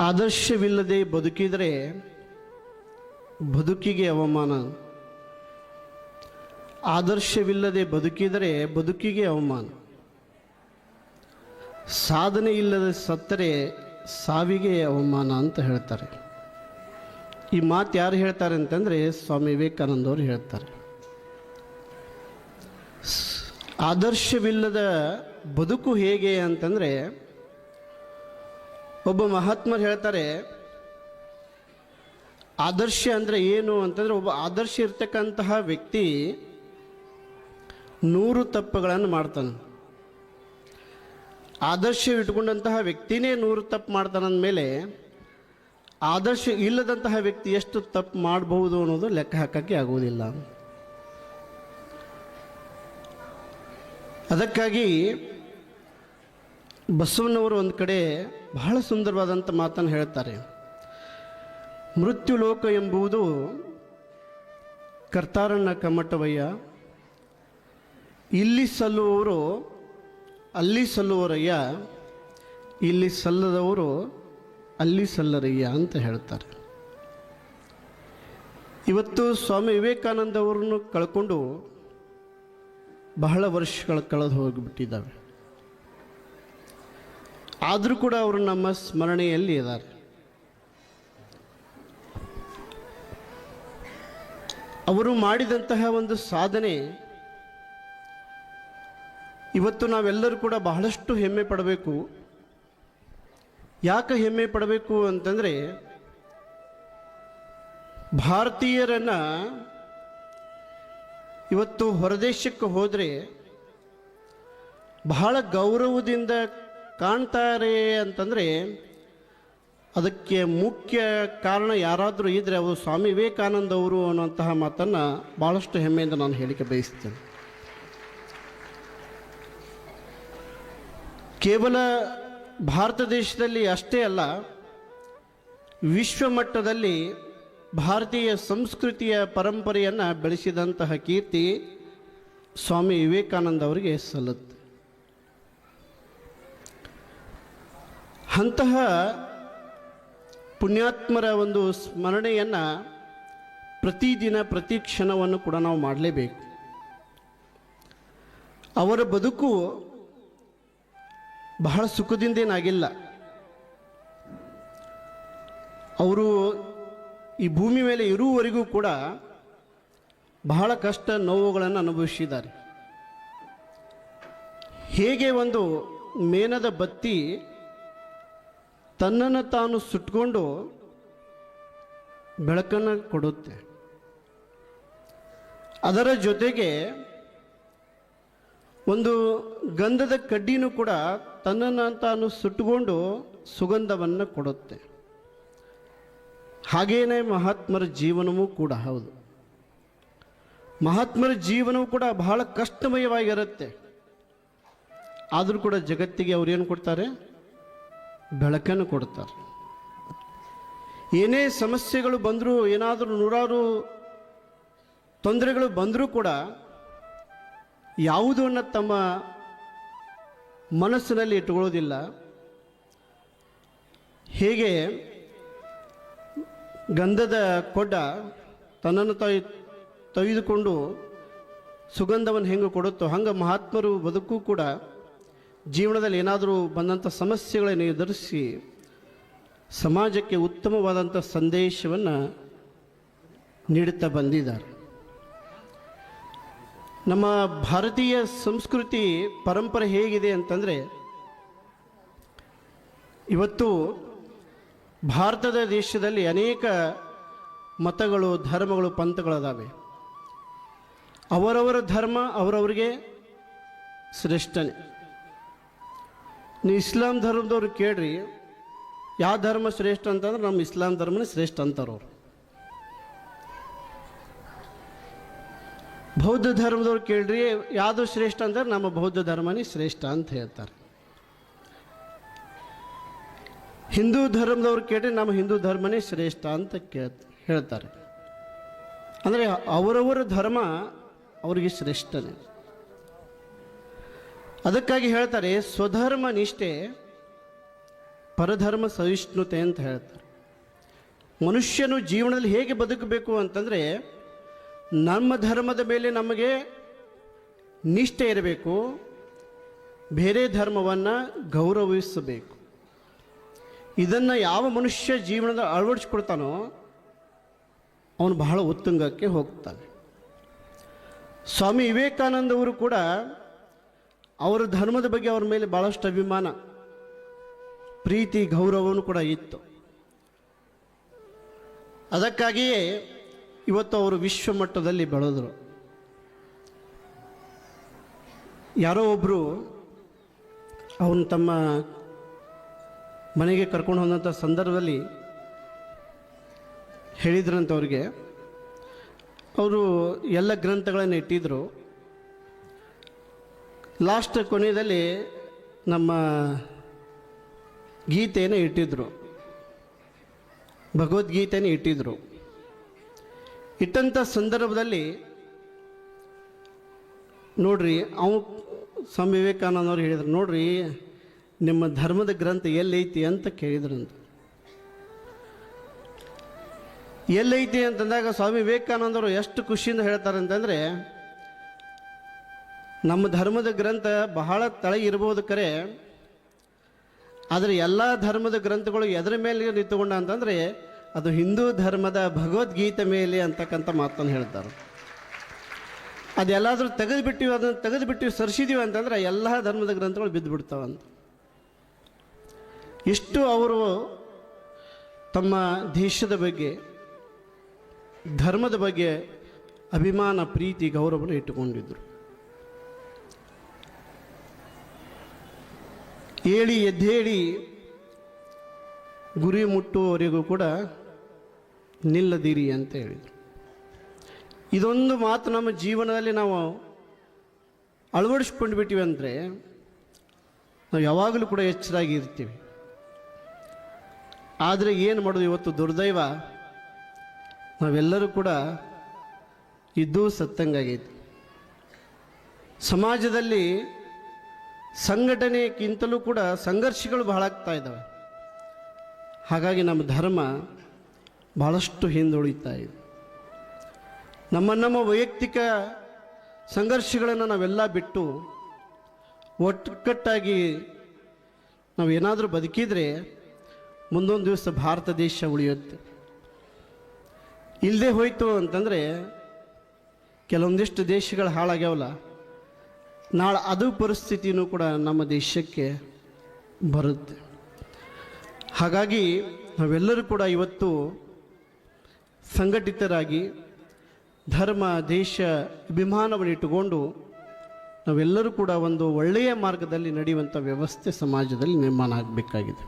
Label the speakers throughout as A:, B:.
A: ಆದರ್ಶವಿಲ್ಲದೆ ಬದುಕಿದರೆ ಬದುಕಿಗೆ ಅವಮಾನ. ಆದರ್ಶವಿಲ್ಲದೆ ಬದುಕಿದರೆ ಬದುಕಿಗೆ ಅವಮಾನ. ಸಾಧನೆ ಇಲ್ಲದೆ ಸತ್ತರೆ ಸಾವಿಗೆ ಅವಮಾನ ಅಂತ ಹೇಳ್ತಾರೆ. ಈ ಮಾತು ಯಾರು ಹೇಳ್ತಾರೆ ಅಂತಂದರೆ ಸ್ವಾಮಿ ವಿವೇಕಾನಂದವರು ಹೇಳ್ತಾರೆ. ಆದರ್ಶವಿಲ್ಲದ ಬದುಕು ಹೇಗೆ ಅಂತಂದರೆ ಒಬ್ಬ ಮಹಾತ್ಮರು ಹೇಳ್ತಾರೆ, ಆದರ್ಶ ಅಂದರೆ ಏನು ಅಂತಂದರೆ ಒಬ್ಬ ಆದರ್ಶ ಇರ್ತಕ್ಕಂತಹ ವ್ಯಕ್ತಿ ನೂರು ತಪ್ಪುಗಳನ್ನು ಮಾಡ್ತಾನೆ. ಆದರ್ಶ ಇಟ್ಕೊಂಡಂತಹ ವ್ಯಕ್ತಿನೇ ನೂರು ತಪ್ಪು ಮಾಡ್ತಾನಂದಮೇಲೆ ಆದರ್ಶ ಇಲ್ಲದಂತಹ ವ್ಯಕ್ತಿ ಎಷ್ಟು ತಪ್ಪು ಮಾಡಬಹುದು ಅನ್ನೋದು ಲೆಕ್ಕ ಹಾಕೋಕ್ಕೆ ಆಗುವುದಿಲ್ಲ. ಅದಕ್ಕಾಗಿ ಬಸವಣ್ಣವರು ಒಂದು ಕಡೆ ಬಹಳ ಸುಂದರವಾದಂಥ ಮಾತನ್ನು ಹೇಳ್ತಾರೆ ಮೃತ್ಯುಲೋಕ ಎಂಬುದು ಕರ್ತಾರಣ್ಣ ಕಮ್ಮಟವಯ್ಯ ಇಲ್ಲಿ ಸಲ್ಲುವವರು, ಅಲ್ಲಿ ಸಲ್ಲುವರಯ್ಯ, ಇಲ್ಲಿ ಸಲ್ಲದವರು, ಅಲ್ಲಿ ಸಲ್ಲರಯ್ಯ ಅಂತ ಹೇಳ್ತಾರೆ ಇವತ್ತು ಸ್ವಾಮಿ ವಿವೇಕಾನಂದ ಅವರನ್ನು ಕಳ್ಕೊಂಡು ಬಹಳ ವರ್ಷಗಳು ಕಳೆದು ಹೋಗಿಬಿಟ್ಟಿದ್ದಾವೆ. ಆದರೂ ಕೂಡ ಅವರು ನಮ್ಮ ಸ್ಮರಣೆಯಲ್ಲಿ ಇದ್ದಾರೆ. ಅವರು ಮಾಡಿದಂತಹ ಒಂದು ಸಾಧನೆ, ಇವತ್ತು ನಾವೆಲ್ಲರೂ ಕೂಡ ಬಹಳಷ್ಟು ಹೆಮ್ಮೆ ಪಡಬೇಕು. ಯಾಕೆ ಹೆಮ್ಮೆ ಪಡಬೇಕು ಅಂತಂದರೆ, ಭಾರತೀಯರನ್ನು ಇವತ್ತು ಹೊರದೇಶಕ್ಕೆ ಹೋದರೆ ಬಹಳ ಗೌರವದಿಂದ ಕಾಣ್ತಾರೆ ಅಂತಂದರೆ ಅದಕ್ಕೆ ಮುಖ್ಯ ಕಾರಣ ಯಾರಾದರೂ ಇದ್ದರೆ ಅವರು ಸ್ವಾಮಿ ವಿವೇಕಾನಂದ ಅವರು ಅನ್ನುವಂತಹ ಮಾತನ್ನು ಭಾಳಷ್ಟು ಹೆಮ್ಮೆಯಿಂದ ನಾನು ಹೇಳಿಕೆ ಬಯಸ್ತೇನೆ ಕೇವಲ ಭಾರತ ದೇಶದಲ್ಲಿ ಅಷ್ಟೇ ಅಲ್ಲ, ವಿಶ್ವಮಟ್ಟದಲ್ಲಿ ಭಾರತೀಯ ಸಂಸ್ಕೃತಿಯ ಪರಂಪರೆಯನ್ನು ಬೆಳೆಸಿದಂತಹ ಕೀರ್ತಿ ಸ್ವಾಮಿ ವಿವೇಕಾನಂದ ಅವರಿಗೆ ಸಲ್ಲುತ್ತೆ. ಅಂತಹ ಪುಣ್ಯಾತ್ಮರ ಒಂದು ಸ್ಮರಣೆಯನ್ನು ಪ್ರತಿದಿನ, ಪ್ರತಿ ಕ್ಷಣವನ್ನು ಕೂಡ ನಾವು ಮಾಡಲೇಬೇಕು. ಅವರ ಬದುಕು ಬಹಳ ಸುಖದಿಂದೇನಾಗಿಲ್ಲ. ಅವರು ಈ ಭೂಮಿ ಮೇಲೆ ಇರುವವರೆಗೂ ಕೂಡ ಬಹಳ ಕಷ್ಟ ನೋವುಗಳನ್ನು ಅನುಭವಿಸಿದ್ದಾರೆ. ಹೇಗೆ ಒಂದು ಮೇನದ ಬತ್ತಿ ತನ್ನನ್ನು ತಾನು ಸುಟ್ಕೊಂಡು ಬೆಳಕನ್ನು ಕೊಡುತ್ತೆ. ಅದರ ಜೊತೆಗೆ ಒಂದು ಗಂಧದ ಕಡ್ಡಿನೂ ಕೂಡ ತನ್ನನ್ನು ತಾನು ಸುಟ್ಟುಕೊಂಡು ಸುಗಂಧವನ್ನು ಕೊಡುತ್ತೆ. ಹಾಗೇನೆ ಮಹಾತ್ಮರ ಜೀವನವೂ ಕೂಡ ಹೌದು. ಮಹಾತ್ಮರ ಜೀವನವೂ ಕೂಡ ಬಹಳ ಕಷ್ಟಮಯವಾಗಿರುತ್ತೆ. ಆದರೂ ಕೂಡ ಜಗತ್ತಿಗೆ ಅವ್ರು ಏನು ಕೊಡ್ತಾರೆ? ಬೆಳಕನ್ನು ಕೊಡ್ತಾರೆ. ಏನೇ ಸಮಸ್ಯೆಗಳು ಬಂದರೂ, ಏನಾದರೂ ನೂರಾರು ತೊಂದರೆಗಳು ಬಂದರೂ ಕೂಡ ಯಾವುದನ್ನು ತಮ್ಮ ಮನಸ್ಸಿನಲ್ಲಿ ಇಟ್ಟುಕೊಳ್ಳೋದಿಲ್ಲ ಹೇಗೆ ಗಂಧದ ಕೊಡ್ಡ ತನ್ನನ್ನು ತಾಯಿ ತೆಗೆದುಕೊಂಡು ಸುಗಂಧವನ್ನು ಹೆಂಗೆ ಕೊಡುತ್ತೋ, ಹಂಗೆ ಮಹಾತ್ಮರು ಬದುಕು ಕೂಡ ಜೀವನದಲ್ಲಿ ಏನಾದರೂ ಬಂದಂಥ ಸಮಸ್ಯೆಗಳನ್ನು ಎದುರಿಸಿ ಸಮಾಜಕ್ಕೆ ಉತ್ತಮವಾದಂಥ ಸಂದೇಶವನ್ನು ನೀಡುತ್ತಾ ಬಂದಿದ್ದಾರೆ. ನಮ್ಮ ಭಾರತೀಯ ಸಂಸ್ಕೃತಿ ಪರಂಪರೆ ಹೇಗಿದೆ ಅಂತಂದರೆ, ಇವತ್ತು ಭಾರತದ ದೇಶದಲ್ಲಿ ಅನೇಕ ಮತಗಳು, ಧರ್ಮಗಳು, ಪಂಥಗಳದಾವೆ. ಅವರವರ ಧರ್ಮ ಅವರವರಿಗೆ ಶ್ರೇಷ್ಠನೇ. ನೀವು ಇಸ್ಲಾಂ ಧರ್ಮದವ್ರು ಕೇಳ್ರಿ, ಯಾವ ಧರ್ಮ ಶ್ರೇಷ್ಠ ಅಂತಂದ್ರೆ ನಮ್ಮ ಇಸ್ಲಾಂ ಧರ್ಮನೇ ಶ್ರೇಷ್ಠ ಅಂತಾರೆ ಅವರು. ಬೌದ್ಧ ಧರ್ಮದವ್ರು ಕೇಳ್ರಿ, ಯಾವುದು ಶ್ರೇಷ್ಠ ಅಂದರೆ ನಮ್ಮ ಬೌದ್ಧ ಧರ್ಮನೇ ಶ್ರೇಷ್ಠ ಅಂತ ಹೇಳ್ತಾರೆ. ಹಿಂದೂ ಧರ್ಮದವ್ರು ಕೇಳ್ರಿ, ನಮ್ಮ ಹಿಂದೂ ಧರ್ಮನೇ ಶ್ರೇಷ್ಠ ಅಂತ ಕೇಳ್, ಹೇಳ್ತಾರೆ. ಅಂದರೆ ಅವರವರ ಧರ್ಮ ಅವರಿಗೆ ಶ್ರೇಷ್ಠನೇ. ಅದಕ್ಕಾಗಿ ಹೇಳ್ತಾರೆ, ಸ್ವಧರ್ಮ ನಿಷ್ಠೆ, ಪರಧರ್ಮ ಸಹಿಷ್ಣುತೆ ಅಂತ ಹೇಳ್ತಾರೆ. ಮನುಷ್ಯನು ಜೀವನದಲ್ಲಿ ಹೇಗೆ ಬದುಕಬೇಕು ಅಂತಂದರೆ, ನಮ್ಮ ಧರ್ಮದ ಮೇಲೆ ನಮಗೆ ನಿಷ್ಠೆ ಇರಬೇಕು, ಬೇರೆ ಧರ್ಮವನ್ನು ಗೌರವಿಸಬೇಕು. ಇದನ್ನು ಯಾವ ಮನುಷ್ಯ ಜೀವನದ ಅಳವಡಿಸ್ಕೊಳ್ತಾನೋ ಅವನು ಬಹಳ ಉತ್ತುಂಗಕ್ಕೆ ಹೋಗ್ತಾನೆ. ಸ್ವಾಮಿ ವಿವೇಕಾನಂದವರು ಕೂಡ ಅವರ ಧರ್ಮದ ಬಗ್ಗೆ ಅವರ ಮೇಲೆ ಭಾಳಷ್ಟು ಅಭಿಮಾನ, ಪ್ರೀತಿ, ಗೌರವವನ್ನು ಕೂಡ ಇತ್ತು. ಅದಕ್ಕಾಗಿಯೇ ಇವತ್ತು ಅವರು ವಿಶ್ವ ಮಟ್ಟದಲ್ಲಿ ಬೆಳೆದರು. ಯಾರೋ ಒಬ್ಬರು ಅವನು ತಮ್ಮ ಮನೆಗೆ ಕರ್ಕೊಂಡು ಹೋದಂಥ ಸಂದರ್ಭದಲ್ಲಿ ಹೇಳಿದ್ರಂತ ಅವ್ರಿಗೆ. ಅವರು ಎಲ್ಲ ಗ್ರಂಥಗಳನ್ನು ಇಟ್ಟಿದ್ದರು ಲಾಸ್ಟ್ ಕೊನೆಯಲ್ಲಿ ನಮ್ಮ ಗೀತೆಯನ್ನು ಇಟ್ಟಿದ್ದರು ಭಗವದ್ಗೀತೆಯನ್ನು ಇಟ್ಟಿದ್ದರು ಇಟ್ಟಂಥ ಸಂದರ್ಭದಲ್ಲಿ ನೋಡ್ರಿ, ಅವ ಸ್ವಾಮಿ ವಿವೇಕಾನಂದವ್ರು ಹೇಳಿದ್ರು, ನೋಡ್ರಿ, ನಿಮ್ಮ ಧರ್ಮದ ಗ್ರಂಥ ಎಲ್ಲೈತಿ ಅಂತ ಕೇಳಿದ್ರಂತ. ಎಲ್ಲೈತಿ ಅಂತಂದಾಗ ಸ್ವಾಮಿ ವಿವೇಕಾನಂದರು ಎಷ್ಟು ಖುಷಿಯಿಂದ ಹೇಳ್ತಾರೆ ಅಂತಂದರೆ ನಮ್ಮ ಧರ್ಮದ ಗ್ರಂಥ ಬಹಳ ತಳ ಇರ್ಬೋದು ಕರೆ. ಆದರೆ ಎಲ್ಲ ಧರ್ಮದ ಗ್ರಂಥಗಳು ಎದರ ಮೇಲೆ ನಿಂತುಕೊಂಡ ಅಂತಂದರೆ ಅದು ಹಿಂದೂ ಧರ್ಮದ ಭಗವದ್ಗೀತೆ ಮೇಲೆ ಅಂತಕ್ಕಂಥ ಮಾತನ್ನು ಹೇಳ್ತಾರೆ. ಅದೆಲ್ಲಾದರೂ ತೆಗೆದುಬಿಟ್ಟಿವಿ, ಅದನ್ನು ತೆಗೆದುಬಿಟ್ಟಿವಿ, ಸರಿಸಿದೀವಿ ಅಂತಂದ್ರೆ ಎಲ್ಲ ಧರ್ಮದ ಗ್ರಂಥಗಳು ಬಿದ್ದು ಬಿಡ್ತಾವಂತ ಇಷ್ಟು ಅವರು ತಮ್ಮ ದೇಶದ ಬಗ್ಗೆ, ಧರ್ಮದ ಬಗ್ಗೆ ಅಭಿಮಾನ, ಪ್ರೀತಿ, ಗೌರವನ ಇಟ್ಟುಕೊಂಡಿದ್ದರು ಏಳಿ ಎದ್ದೇಳಿ ಗುರಿ ಮುಟ್ಟುವವರೆಗೂ ಕೂಡ ನಿಲ್ಲದಿರಿ ಅಂತ ಹೇಳಿದರು. ಇದೊಂದು ಮಾತು ನಮ್ಮ ಜೀವನದಲ್ಲಿ ನಾವು ಅಳವಡಿಸ್ಕೊಂಡು ಬಿಟ್ಟಿವಿ ಅಂದರೆ ನಾವು ಯಾವಾಗಲೂ ಕೂಡ ಎಚ್ಚರಾಗಿ ಇರ್ತೀವಿ. ಆದರೆ ಏನು ಮಾಡೋದು ಇವತ್ತು ದುರ್ದೈವ? ನಾವೆಲ್ಲರೂ ಕೂಡ ಇದ್ದೂ ಸತ್ತಂಗಾಗೈತಿ. ಸಮಾಜದಲ್ಲಿ ಸಂಘಟನೆಗಿಂತಲೂ ಕೂಡ ಸಂಘರ್ಷಗಳು ಬಹಳ ಆಗ್ತಾ ಇದ್ದಾವೆ. ಹಾಗಾಗಿ ನಮ್ಮ ಧರ್ಮ ಭಾಳಷ್ಟು ಹಿಂದುಳಿತಾ ಇದೆ. ನಮ್ಮ ನಮ್ಮ ವೈಯಕ್ತಿಕ ಸಂಘರ್ಷಗಳನ್ನು ನಾವೆಲ್ಲ ಬಿಟ್ಟು ಒಟ್ಟುಕಟ್ಟಾಗಿ ನಾವು ಏನಾದರೂ ಬದುಕಿದರೆ ಮುಂದೊಂದು ದಿವಸ ಭಾರತ ದೇಶ ಉಳಿಯುತ್ತೆ. ಇಲ್ಲದೆ ಹೋಯಿತು ಅಂತಂದರೆ ಕೆಲವೊಂದಿಷ್ಟು ದೇಶಗಳು ಹಾಳಾಗ್ಯಾವಲ್ಲ. ನಾಳೆ ಅದು ಪರಿಸ್ಥಿತಿನೂ ಕೂಡ ನಮ್ಮ ದೇಶಕ್ಕೆ ಬರುತ್ತೆ. ಹಾಗಾಗಿ ನಾವೆಲ್ಲರೂ ಕೂಡ ಇವತ್ತು ಸಂಘಟಿತರಾಗಿ ಧರ್ಮ, ದೇಶ, ಅಭಿಮಾನವನ್ನು ಇಟ್ಟುಕೊಂಡು ನಾವೆಲ್ಲರೂ ಕೂಡ ಒಂದು ಒಳ್ಳೆಯ ಮಾರ್ಗದಲ್ಲಿ ನಡೆಯುವಂಥ ವ್ಯವಸ್ಥೆ ಸಮಾಜದಲ್ಲಿ ನಿರ್ಮಾಣ ಆಗಬೇಕಾಗಿದೆ.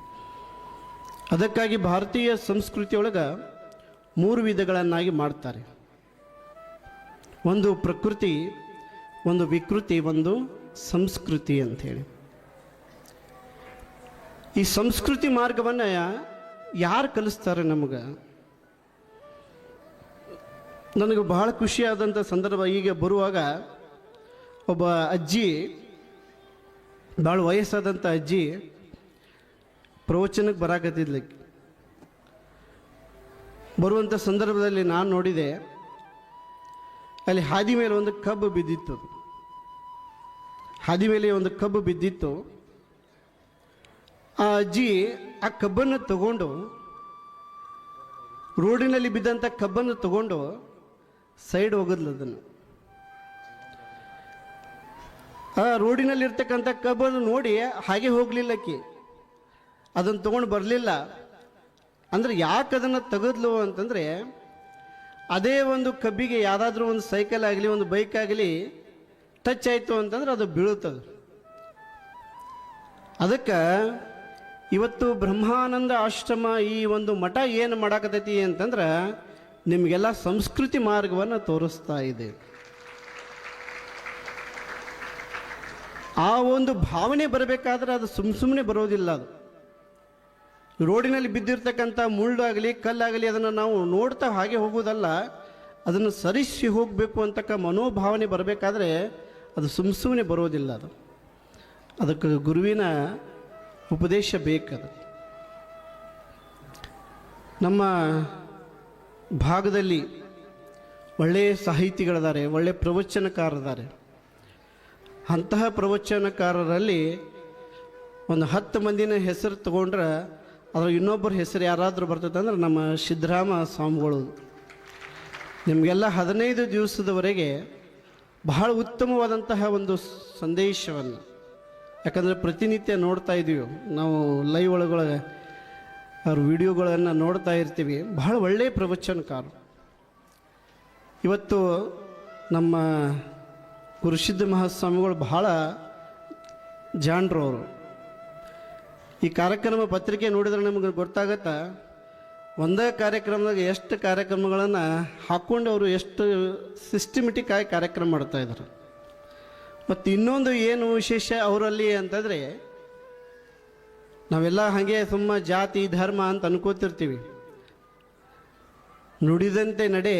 A: ಅದಕ್ಕಾಗಿ ಭಾರತೀಯ ಸಂಸ್ಕೃತಿಯೊಳಗೆ ಮೂರು ವಿಧಗಳನ್ನಾಗಿ ಮಾಡ್ತಾರೆ. ಒಂದು ಪ್ರಕೃತಿ ಒಂದು ವಿಕೃತಿ, ಒಂದು ಸಂಸ್ಕೃತಿ ಅಂಥೇಳಿ. ಈ ಸಂಸ್ಕೃತಿ ಮಾರ್ಗವನ್ನು ಯಾರು ಕಲಿಸ್ತಾರೆ ನಮಗೆ? ನನಗೆ ಬಹಳ ಖುಷಿಯಾದಂಥ ಸಂದರ್ಭ ಈಗ ಬರುವಾಗ ಒಬ್ಬ ಅಜ್ಜಿ ಭಾಳ ವಯಸ್ಸಾದಂಥ ಅಜ್ಜಿ ಪ್ರವಚನಕ್ಕೆ ಬರಾಕತ್ತಿದ್ಲ. ಬರುವಂಥ ಸಂದರ್ಭದಲ್ಲಿ ನಾನು ನೋಡಿದೆ, ಅಲ್ಲಿ ಹಾದಿ ಮೇಲೆ ಒಂದು ಕಬ್ಬು ಬಿದ್ದಿತ್ತು. ಹಾದಿ ಮೇಲೆ ಒಂದು ಕಬ್ಬು ಬಿದ್ದಿತ್ತು. ಆ ಅಜ್ಜಿ ಆ ಕಬ್ಬನ್ನು ತಗೊಂಡು, ರೋಡಿನಲ್ಲಿ ಬಿದ್ದಂಥ ಕಬ್ಬನ್ನು ತಗೊಂಡು ಸೈಡ್ ಹೋಗದ್ಲು ಅದನ್ನು. ಆ ರೋಡಿನಲ್ಲಿರ್ತಕ್ಕಂಥ ಕಬ್ಬನ್ನು ನೋಡಿ ಹಾಗೆ ಹೋಗಲಿಲ್ಲಕ್ಕೆ. ಅದನ್ನು ತೊಗೊಂಡು ಬರಲಿಲ್ಲ. ಅಂದರೆ ಯಾಕೆ ಅದನ್ನು ತೆಗೆದ್ಲು ಅಂತಂದರೆ, ಅದೇ ಒಂದು ಕಬ್ಬಿಗೆ ಯಾವುದಾದ್ರೂ ಒಂದು ಸೈಕಲ್ ಆಗಲಿ, ಒಂದು ಬೈಕ್ ಆಗಲಿ ಟಚ್ ಆಯಿತು ಅಂತಂದ್ರೆ ಅದು ಬೀಳುತ್ತದೆ. ಅದಕ್ಕೆ ಇವತ್ತು ಬ್ರಹ್ಮಾನಂದ ಆಶ್ರಮ ಈ ಒಂದು ಮಠ ಏನು ಮಾಡಾಕತೈತಿ ಅಂತಂದ್ರೆ ನಿಮಗೆಲ್ಲ ಸಂಸ್ಕೃತಿ ಮಾರ್ಗವನ್ನು ತೋರಿಸ್ತಾ ಇದೆ. ಆ ಒಂದು ಭಾವನೆ ಬರಬೇಕಾದ್ರೆ ಅದು ಸುಮ್ ಸುಮ್ಮನೆ ಬರೋದಿಲ್ಲ ಅದು. ರೋಡಿನಲ್ಲಿ ಬಿದ್ದಿರ್ತಕ್ಕಂಥ ಮುಳ್ಳಾಗಲಿ, ಕಲ್ಲಾಗಲಿ ಅದನ್ನು ನಾವು ನೋಡ್ತಾ ಹಾಗೆ ಹೋಗೋದಲ್ಲ ಅದನ್ನು ಸರಿಸಿ ಹೋಗಬೇಕು ಅಂತಕ್ಕ ಮನೋಭಾವನೆ ಬರಬೇಕಾದ್ರೆ ಅದು ಸುಮ್ಮ ಸುಮ್ಮನೆ ಬರೋದಿಲ್ಲ ಅದು. ಅದಕ್ಕೆ ಗುರುವಿನ ಉಪದೇಶ ಬೇಕದು. ನಮ್ಮ ಭಾಗದಲ್ಲಿ ಒಳ್ಳೆಯ ಸಾಹಿತಿಗಳಿದ್ದಾರೆ ಒಳ್ಳೆಯ ಪ್ರವಚನಕಾರರಿದ್ದಾರೆ. ಅಂತಹ ಪ್ರವಚನಕಾರರಲ್ಲಿ ಒಂದು ಹತ್ತು ಮಂದಿನ ಹೆಸರು ತಗೊಂಡ್ರೆ ಅದರ ಇನ್ನೊಬ್ಬರ ಹೆಸರು ಯಾರಾದರೂ ಬರ್ತದೆ ಅಂದ್ರೆ ನಮ್ಮ ಸಿದ್ದರಾಮ ಸ್ವಾಮಿಗಳು ನಿಮಗೆಲ್ಲ ಹದಿನೈದು ದಿವಸದವರೆಗೆ ಬಹಳ ಉತ್ತಮವಾದಂತಹ ಒಂದು ಸಂದೇಶವನ್ನು. ಯಾಕಂದರೆ ಪ್ರತಿನಿತ್ಯ ನೋಡ್ತಾ ಇದ್ದೀವಿ ನಾವು ಲೈವ್ ಒಳಗೊಳಗೆ ಅವ್ರ ವಿಡಿಯೋಗಳನ್ನು ನೋಡ್ತಾ ಇರ್ತೀವಿ. ಬಹಳ ಒಳ್ಳೆಯ ಪ್ರವಚನಕಾರ. ಇವತ್ತು ನಮ್ಮ ಗುರುಸಿದ್ಧ ಮಹಾಸ್ವಾಮಿಗಳು ಬಹಳ ಜಾಣರು ಅವರು ಈ ಕಾರ್ಯಕ್ರಮ ಪತ್ರಿಕೆ ನೋಡಿದ್ರೆ ನಮಗೆ ಗೊತ್ತಾಗತ್ತಾ ಒಂದೇ ಕಾರ್ಯಕ್ರಮದಾಗ ಎಷ್ಟು ಕಾರ್ಯಕ್ರಮಗಳನ್ನು ಹಾಕ್ಕೊಂಡು ಅವರು ಎಷ್ಟು ಸಿಸ್ಟಮೆಟಿಕ್ ಆಗಿ ಕಾರ್ಯಕ್ರಮ ಮಾಡ್ತಾ ಇದ್ದಾರೆ ಮತ್ತು ಇನ್ನೊಂದು ಏನು ವಿಶೇಷ ಅವರಲ್ಲಿ ಅಂತಂದರೆ, ನಾವೆಲ್ಲ ಹಾಗೆ ಸುಮ್ಮ ಜಾತಿ, ಧರ್ಮ ಅಂತ ಅನ್ಕೋತಿರ್ತೀವಿ. ನುಡಿದಂತೆ ನಡೆ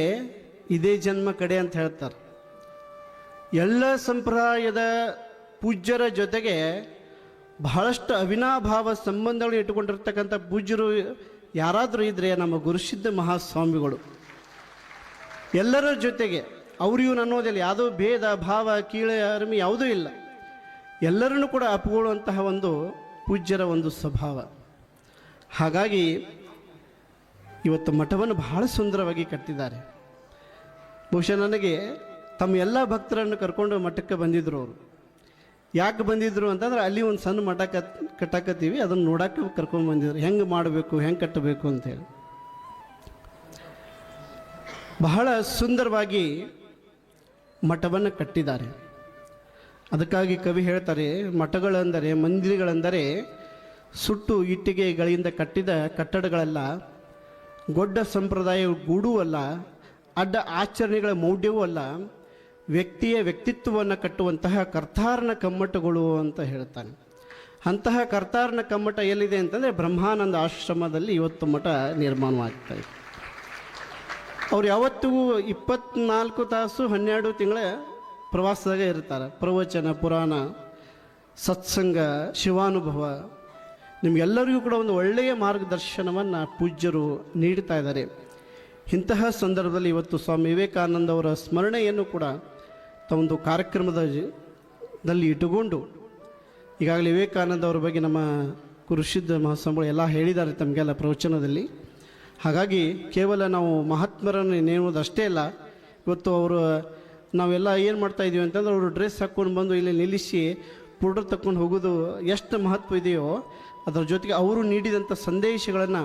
A: ಇದೇ ಜನ್ಮ ಕಡೆ ಅಂತ ಹೇಳ್ತಾರೆ. ಎಲ್ಲ ಸಂಪ್ರದಾಯದ ಪೂಜ್ಯರ ಜೊತೆಗೆ ಬಹಳಷ್ಟು ಅವಿನಾಭಾವ ಸಂಬಂಧಗಳು ಇಟ್ಟುಕೊಂಡಿರ್ತಕ್ಕಂಥ ಪೂಜ್ಯರು ಯಾರಾದರೂ ಇದ್ದರೆ ನಮ್ಮ ಗುರುಸಿದ್ಧ ಮಹಾಸ್ವಾಮಿಗಳು. ಎಲ್ಲರ ಜೊತೆಗೆ, ಅವ್ರು ಇವ್ನು ಅನ್ನೋದಿಲ್ಲ, ಯಾವುದೋ ಭೇದ, ಭಾವ, ಕೀಳೆ, ಅರ್ಮಿ ಯಾವುದೂ ಇಲ್ಲ. ಎಲ್ಲರನ್ನು ಕೂಡ ಅಪ್ಕೊಳ್ಳುವಂತಹ ಒಂದು ಪೂಜ್ಯರ ಒಂದು ಸ್ವಭಾವ. ಹಾಗಾಗಿ ಇವತ್ತು ಮಠವನ್ನು ಬಹಳ ಸುಂದರವಾಗಿ ಕಟ್ಟಿದ್ದಾರೆ. ಬಹುಶಃ ನನಗೆ ತಮ್ಮ ಎಲ್ಲ ಭಕ್ತರನ್ನು ಕರ್ಕೊಂಡು ಮಠಕ್ಕೆ ಬಂದಿದ್ದರು ಅವರು. ಯಾಕೆ ಬಂದಿದ್ರು ಅಂತಂದ್ರೆ ಅಲ್ಲಿ ಒಂದು ಸಣ್ಣ ಮಠ ಕತ್ ಕಟ್ಟಾಕತ್ತೀವಿ, ಅದನ್ನು ನೋಡಕ್ಕೆ ಕರ್ಕೊಂಡು ಬಂದಿದ್ರು. ಹೆಂಗೆ ಮಾಡಬೇಕು, ಹೆಂಗೆ ಕಟ್ಟಬೇಕು ಅಂತೇಳಿ ಬಹಳ ಸುಂದರವಾಗಿ ಮಠವನ್ನು ಕಟ್ಟಿದ್ದಾರೆ. ಅದಕ್ಕಾಗಿ ಕವಿ ಹೇಳ್ತಾರೆ, ಮಠಗಳೆಂದರೆ, ಮಂದಿರಗಳೆಂದರೆ ಸುಟ್ಟು ಇಟ್ಟಿಗೆಗಳಿಂದ ಕಟ್ಟಿದ ಕಟ್ಟಡಗಳಲ್ಲ ಗೊಡ್ಡ ಸಂಪ್ರದಾಯ ಗೂಡೂ ಅಲ್ಲ, ಅಡ್ಡ ಆಚರಣೆಗಳ ಮೌಢ್ಯವೂ ಅಲ್ಲ ವ್ಯಕ್ತಿಯ ವ್ಯಕ್ತಿತ್ವವನ್ನು ಕಟ್ಟುವಂತಹ ಕರ್ತಾರನ ಕಮ್ಮಟಗಳು ಅಂತ ಹೇಳ್ತಾನೆ. ಅಂತಹ ಕರ್ತಾರನ ಕಮ್ಮಟ ಎಲ್ಲಿದೆ ಅಂತಂದರೆ ಬ್ರಹ್ಮಾನಂದ ಆಶ್ರಮದಲ್ಲಿ ಇವತ್ತು ಮಠ ನಿರ್ಮಾಣವಾಗ್ತಾ ಇದೆ. ಅವ್ರು ಯಾವತ್ತಿಗೂ ಇಪ್ಪತ್ನಾಲ್ಕು ತಾಸು ಹನ್ನೆರಡು ತಿಂಗಳ ಪ್ರವಾಸದಾಗ ಇರ್ತಾರೆ. ಪ್ರವಚನ, ಪುರಾಣ, ಸತ್ಸಂಗ, ಶಿವಾನುಭವ. ನಿಮಗೆಲ್ಲರಿಗೂ ಕೂಡ ಒಂದು ಒಳ್ಳೆಯ ಮಾರ್ಗದರ್ಶನವನ್ನು ಪೂಜ್ಯರು ನೀಡ್ತಾ ಇದ್ದಾರೆ. ಇಂತಹ ಸಂದರ್ಭದಲ್ಲಿ ಇವತ್ತು ಸ್ವಾಮಿ ವಿವೇಕಾನಂದ ಅವರ ಸ್ಮರಣೆಯನ್ನು ಕೂಡ ತಾವೊಂದು ಕಾರ್ಯಕ್ರಮದ ದಲ್ಲಿ ಇಟ್ಟುಕೊಂಡು ಈಗಾಗಲೇ ವಿವೇಕಾನಂದ ಅವರ ಬಗ್ಗೆ ನಮ್ಮ ಕುರುಷಿದ್ಧ ಮಹಾಸ್ವಾಮಿಗಳು ಎಲ್ಲ ಹೇಳಿದ್ದಾರೆ ತಮಗೆಲ್ಲ ಪ್ರವಚನದಲ್ಲಿ. ಹಾಗಾಗಿ ಕೇವಲ ನಾವು ಮಹಾತ್ಮರನ್ನು ನೇಮೋದಷ್ಟೇ ಅಲ್ಲ, ಇವತ್ತು ಅವರು ನಾವೆಲ್ಲ ಏನು ಮಾಡ್ತಾ ಇದ್ದೀವಿ ಅಂತಂದ್ರೆ ಅವರು ಡ್ರೆಸ್ ಹಾಕ್ಕೊಂಡು ಬಂದು ಇಲ್ಲಿ ನಿಲ್ಲಿಸಿ ಪುಡ್ರ್ ತಕ್ಕೊಂಡು ಹೋಗೋದು ಎಷ್ಟು ಮಹತ್ವ ಇದೆಯೋ, ಅದರ ಜೊತೆಗೆ ಅವರು ನೀಡಿದಂಥ ಸಂದೇಶಗಳನ್ನು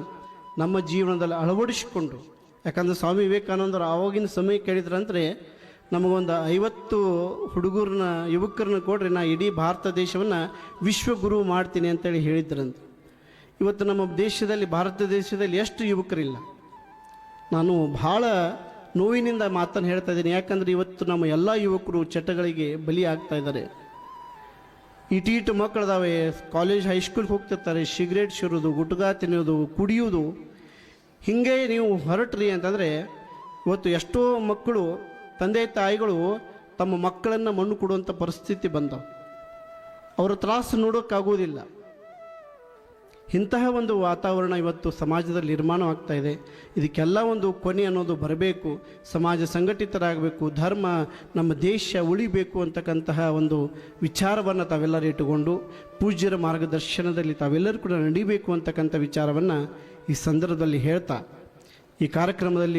A: ನಮ್ಮ ಜೀವನದಲ್ಲಿ ಅಳವಡಿಸಿಕೊಂಡು. ಯಾಕಂದರೆ ಸ್ವಾಮಿ ವಿವೇಕಾನಂದರು ಆವಾಗಿನ ಸಮಯ ಕೇಳಿದ್ರಂದರೆ ನಮಗೊಂದು ಐವತ್ತು ಹುಡುಗರನ್ನ, ಯುವಕರನ್ನ ಕೊಡ್ರಿ, ನಾ ಇಡೀ ಭಾರತ ದೇಶವನ್ನು ವಿಶ್ವಗುರು ಮಾಡ್ತೀನಿ ಅಂತೇಳಿ ಹೇಳಿದ್ರಂತ. ಇವತ್ತು ನಮ್ಮ ದೇಶದಲ್ಲಿ, ಭಾರತ ದೇಶದಲ್ಲಿ ಎಷ್ಟು ಯುವಕರಿಲ್ಲ. ನಾನು ಭಾಳ ನೋವಿನಿಂದ ಮಾತನ್ನು ಹೇಳ್ತಾ ಇದ್ದೀನಿ. ಯಾಕಂದರೆ ಇವತ್ತು ನಮ್ಮ ಎಲ್ಲ ಯುವಕರು ಚಟಗಳಿಗೆ ಬಲಿ ಆಗ್ತಾ ಇದ್ದಾರೆ. ಇಟೀಟು ಮಕ್ಕಳದಾವೆ, ಕಾಲೇಜ್ ಹೈಸ್ಕೂಲ್ಗೆ ಹೋಗ್ತಿರ್ತಾರೆ, ಸಿಗರೇಟ್ ಸುರೋದು, ಗುಟ್ಗಾ ತಿನ್ನೋದು, ಕುಡಿಯೋದು. ಹೀಗೆ ನೀವು ಹೊರಟ್ರಿ ಅಂತಂದರೆ, ಇವತ್ತು ಎಷ್ಟೋ ಮಕ್ಕಳು ತಂದೆ ತಾಯಿಗಳು ತಮ್ಮ ಮಕ್ಕಳನ್ನು ಮಣ್ಣು ಕೊಡುವಂಥ ಪರಿಸ್ಥಿತಿ ಬಂದವು. ಅವರ ತ್ರಾಸು ನೋಡೋಕ್ಕಾಗೋದಿಲ್ಲ ಇಂತಹ ಒಂದು ವಾತಾವರಣ ಇವತ್ತು ಸಮಾಜದಲ್ಲಿ ನಿರ್ಮಾಣವಾಗ್ತಾ ಇದೆ. ಇದಕ್ಕೆಲ್ಲ ಒಂದು ಕೊನೆ ಅನ್ನೋದು ಬರಬೇಕು. ಸಮಾಜ ಸಂಘಟಿತರಾಗಬೇಕು. ಧರ್ಮ, ನಮ್ಮ ದೇಶ ಉಳಿಬೇಕು ಅಂತಕ್ಕಂತಹ ಒಂದು ವಿಚಾರವನ್ನು ತಾವೆಲ್ಲರೂ ಇಟ್ಟುಕೊಂಡು, ಪೂಜ್ಯರ ಮಾರ್ಗದರ್ಶನದಲ್ಲಿ ತಾವೆಲ್ಲರೂ ಕೂಡ ನಡಿಬೇಕು ಅಂತಕ್ಕಂಥ ವಿಚಾರವನ್ನು ಈ ಸಂದರ್ಭದಲ್ಲಿ ಹೇಳ್ತಾ, ಈ ಕಾರ್ಯಕ್ರಮದಲ್ಲಿ